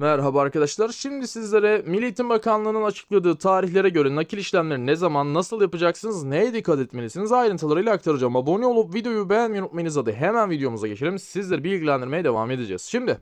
Merhaba arkadaşlar. Şimdi sizlere Milli Eğitim Bakanlığı'nın açıkladığı tarihlere göre nakil işlemleri ne zaman nasıl yapacaksınız, neye dikkat etmelisiniz ayrıntılarıyla aktaracağım. Abone olup videoyu beğenmeyi unutmayınız hadi hemen videomuza geçelim. Sizleri bilgilendirmeye devam edeceğiz. Şimdi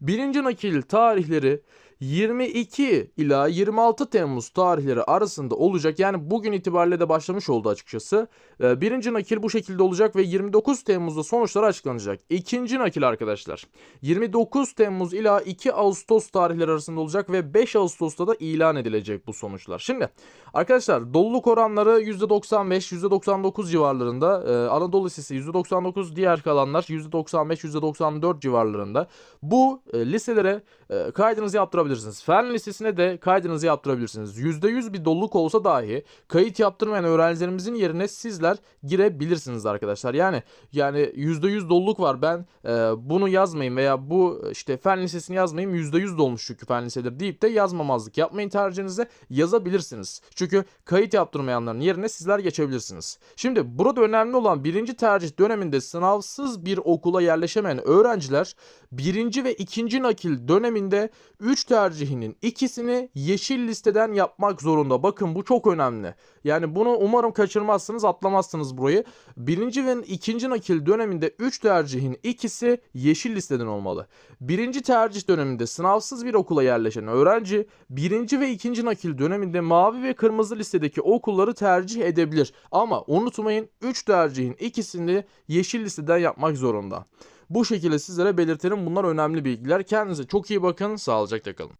birinci nakil tarihleri 22 ila 26 Temmuz tarihleri arasında olacak. Yani bugün itibariyle de başlamış oldu açıkçası. Ee, Birinci nakil bu şekilde olacak ve 29 Temmuz'da sonuçları açıklanacak. İkinci nakil arkadaşlar 29 Temmuz ila 2 Ağustos tarihleri arasında olacak ve 5 Ağustos'ta da ilan edilecek bu sonuçlar. Şimdi arkadaşlar doluluk oranları %95, %99 civarlarında. Ee, Anadolu Lisesi %99, diğer kalanlar %95, %94 civarlarında. Bu e, liselere e, kaydınızı yaptırabilirsiniz. Fen Lisesi'ne de kaydınızı yaptırabilirsiniz. %100 bir doluluk olsa dahi kayıt yaptırmayan öğrencilerimizin yerine sizler girebilirsiniz arkadaşlar. Yani yani %100 doluluk var. Ben e, bunu yazmayayım veya bu işte Fen Lisesi'ni yazmayayım %100 dolmuş çünkü Fen Lisedir deyip de yazmamazlık yapmayın tercihinize yazabilirsiniz. Çünkü kayıt yaptırmayanların yerine sizler geçebilirsiniz. Şimdi burada önemli olan birinci tercih döneminde sınavsız bir okula yerleşemeyen öğrenciler birinci ve ikinci nakil döneminde 3 tercihinin ikisini yeşil listeden yapmak zorunda. Bakın bu çok önemli. Yani bunu umarım kaçırmazsınız atlamazsınız burayı. Birinci ve ikinci nakil döneminde 3 tercihin ikisi yeşil listeden olmalı. Birinci tercih döneminde sınavsız bir okula yerleşen öğrenci birinci ve ikinci nakil döneminde mavi ve kırmızı listedeki okulları tercih edebilir. Ama unutmayın 3 tercihin ikisini yeşil listeden yapmak zorunda. Bu şekilde sizlere belirtelim. Bunlar önemli bilgiler. Kendinize çok iyi bakın. Sağlıcakla kalın.